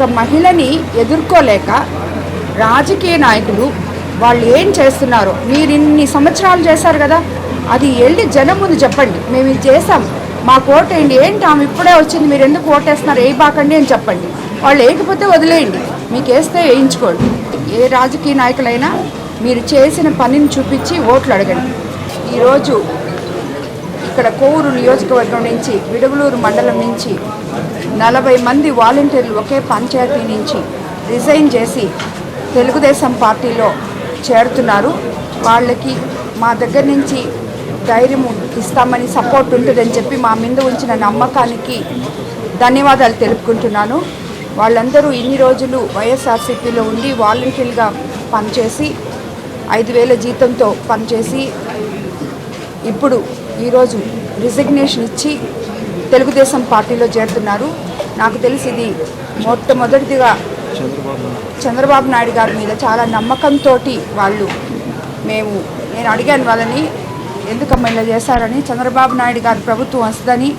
ఒక మహిళని ఎదుర్కోలేక రాజకీయ నాయకులు వాళ్ళు ఏం చేస్తున్నారో మీరు ఇన్ని సంవత్సరాలు చేశారు కదా అది వెళ్ళి జనం ముందు చెప్పండి. మేము ఇది చేసాం మాకు ఓటేయండి. ఏంటి ఆమె ఇప్పుడే వచ్చింది మీరు ఎందుకు ఓటేస్తున్నారు? ఏ బాకండి అని చెప్పండి. వాళ్ళు వేయకపోతే వదిలేయండి. మీకు వేస్తే వేయించుకోండి. ఏ రాజకీయ నాయకులైనా మీరు చేసిన పనిని చూపించి ఓట్లు అడగండి. ఈరోజు ఇక్కడ కోవూరు నియోజకవర్గం నుంచి విడుగులూరు మండలం నుంచి నలభై మంది వాలంటీర్లు ఒకే పంచాయతీ నుంచి రిజైన్ చేసి తెలుగుదేశం పార్టీలో చేరుతున్నారు. వాళ్ళకి మా దగ్గర నుంచి ధైర్యం ఇస్తామని సపోర్ట్ ఉంటుందని చెప్పి మా మీద ఉంచిన నమ్మకానికి ధన్యవాదాలు తెలుపుకుంటున్నాను. వాళ్ళందరూ ఇన్ని రోజులు వైఎస్ఆర్సీపీలో ఉండి వాలంటీర్గా పనిచేసి ఐదు వేల జీతంతో పనిచేసి ఇప్పుడు ఈరోజు రిజిగ్నేషన్ ఇచ్చి తెలుగుదేశం పార్టీలో చేరుతున్నారు. నాకు తెలిసి ఇది మొట్టమొదటిగా చంద్రబాబు నాయుడు గారి మీద చాలా నమ్మకంతో వాళ్ళు మేము నేను అడిగాను వాళ్ళని ఎందుకమ్మా ఇలా చేశారని చంద్రబాబు నాయుడు గారి ప్రభుత్వం వస్తుందని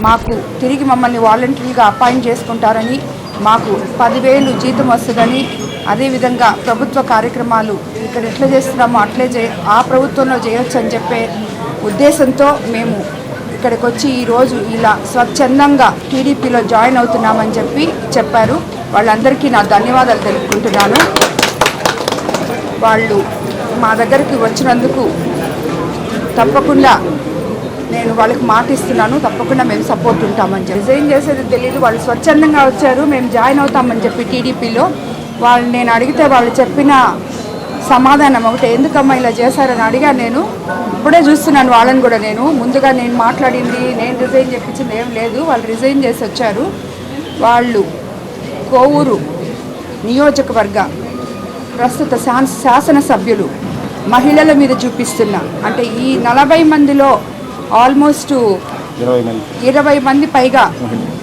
మాకు తిరిగి మమ్మల్ని వాలంటరీగా అపాయింట్ చేసుకుంటారని మాకు పదివేలు జీతం వస్తుందని అదేవిధంగా ప్రభుత్వ కార్యక్రమాలు ఇక్కడ ఎట్లా చేస్తున్నామో అట్లే చే ఆ ప్రభుత్వంలో చేయొచ్చు అని చెప్పే ఉద్దేశంతో మేము ఇక్కడికి వచ్చి ఈరోజు ఇలా స్వచ్ఛందంగా టీడీపీలో జాయిన్ అవుతున్నామని చెప్పి చెప్పారు. వాళ్ళందరికీ నా ధన్యవాదాలు తెలుపుకుంటున్నాను. వాళ్ళు మా దగ్గరికి వచ్చినందుకు తప్పకుండా నేను వాళ్ళకి మాట ఇస్తున్నాను. తప్పకుండా మేము సపోర్ట్ ఉంటామని చెప్పి. డిజైన్ చేసేది తెలియదు వాళ్ళు స్వచ్ఛందంగా వచ్చారు. మేము జాయిన్ అవుతామని చెప్పి టీడీపీలో. వాళ్ళు నేను అడిగితే వాళ్ళు చెప్పిన సమాధానం ఒకటి ఎందుకమ్మా ఇలా చేశారని అడిగాను నేను. ఇప్పుడే చూస్తున్నాను వాళ్ళని కూడా నేను. ముందుగా నేను మాట్లాడింది నేను రిజైన్ చెప్పించింది ఏం లేదు. వాళ్ళు రిజైన్ చేసి వచ్చారు. వాళ్ళు కోవూరు నియోజకవర్గ ప్రస్తుత శాస శాసనసభ్యులు మహిళల మీద చూపిస్తున్న అంటే ఈ నలభై మందిలో ఆల్మోస్ట్ ఇరవై మంది. పైగా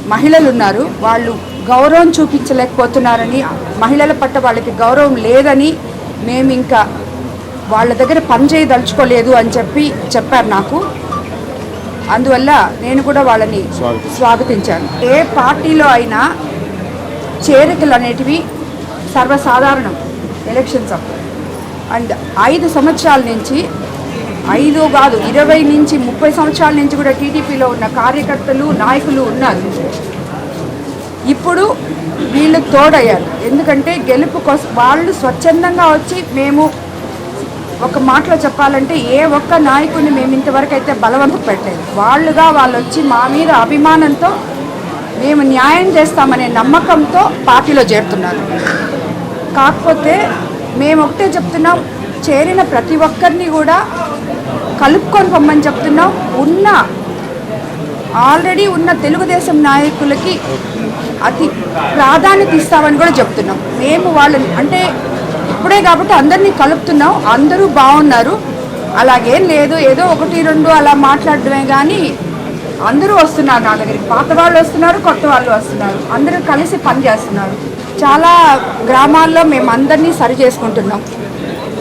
మహిళలు ఉన్నారు. వాళ్ళు గౌరవం చూపించలేకపోతున్నారని మహిళల పట్ల వాళ్ళకి గౌరవం లేదని మేము ఇంకా వాళ్ళ దగ్గర పనిచేయదలుచుకోలేదు అని చెప్పి చెప్పారు నాకు. అందువల్ల నేను కూడా వాళ్ళని స్వాగతం. స్వాగతించాను. ఏ పార్టీలో అయినా చేరికలు అనేటివి సర్వసాధారణం ఎలక్షన్స్ అప్పుడు. అండ్ ఐదు సంవత్సరాల నుంచి ఐదు కాదు ఇరవై నుంచి ముప్పై సంవత్సరాల నుంచి కూడా టీడీపీలో ఉన్న కార్యకర్తలు నాయకులు ఉన్నారు. ఇప్పుడు వీళ్ళు తోడయ్యారు. ఎందుకంటే గెలుపు కోసం వాళ్ళు స్వచ్ఛందంగా వచ్చి మేము ఒక మాటలో చెప్పాలంటే ఏ ఒక్క నాయకుడిని మేము ఇంతవరకు అయితే బలవంతం పెట్టలేదు. వాళ్ళుగా వాళ్ళు వచ్చి మా మీద అభిమానంతో మేము న్యాయం చేస్తామనే నమ్మకంతో పార్టీలో చేరుతున్నారు. కాకపోతే మేము ఒకటే చెప్తున్నాం చేరిన ప్రతి ఒక్కరిని కూడా కలుపుకొని పొమ్మని చెప్తున్నాం. ఉన్న ఆల్రెడీ ఉన్న తెలుగుదేశం నాయకులకి అతి ప్రాధాన్యత ఇస్తామని కూడా చెప్తున్నాం. మేము వాళ్ళని అంటే ఇప్పుడే కాబట్టి అందరినీ కలుపుతున్నాం. అందరూ బాగున్నారు. అలాగేం లేదు ఏదో ఒకటి రెండు అలా మాట్లాడడమే కానీ అందరూ వస్తున్నారు నా దగ్గరికి. పాత వాళ్ళు వస్తున్నారు కొత్త వాళ్ళు వస్తున్నారు. అందరూ కలిసి పని చేస్తున్నారు చాలా గ్రామాల్లో మేము అందరినీ సరి చేసుకుంటున్నాం.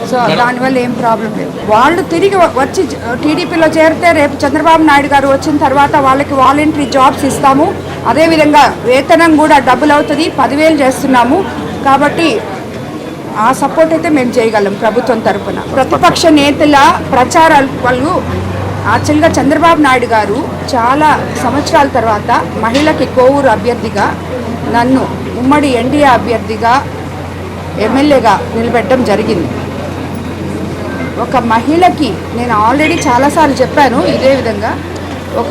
సో దానివల్ల ఏం ప్రాబ్లం లేదు. వాళ్ళు తిరిగి వచ్చి టీడీపీలో చేరితే రేపు చంద్రబాబు నాయుడు గారు వచ్చిన తర్వాత వాళ్ళకి వాలంటరీ జాబ్స్ ఇస్తాము. అదేవిధంగా వేతనం కూడా డబ్బులు అవుతుంది. పదివేలు చేస్తున్నాము. కాబట్టి ఆ సపోర్ట్ అయితే మేము చేయగలం ప్రభుత్వం తరఫున ప్రతిపక్ష నేతల ప్రచారాలు వాళ్ళు యాక్చువల్గా చంద్రబాబు నాయుడు గారు చాలా సంవత్సరాల తర్వాత మహిళకి కోవూరు అభ్యర్థిగా నన్ను ఉమ్మడి ఎన్డీఏ అభ్యర్థిగా ఎమ్మెల్యేగా నిలబెట్టడం జరిగింది. ఒక మహిళకి నేను ఆల్రెడీ చాలాసార్లు చెప్పాను ఇదే విధంగా. ఒక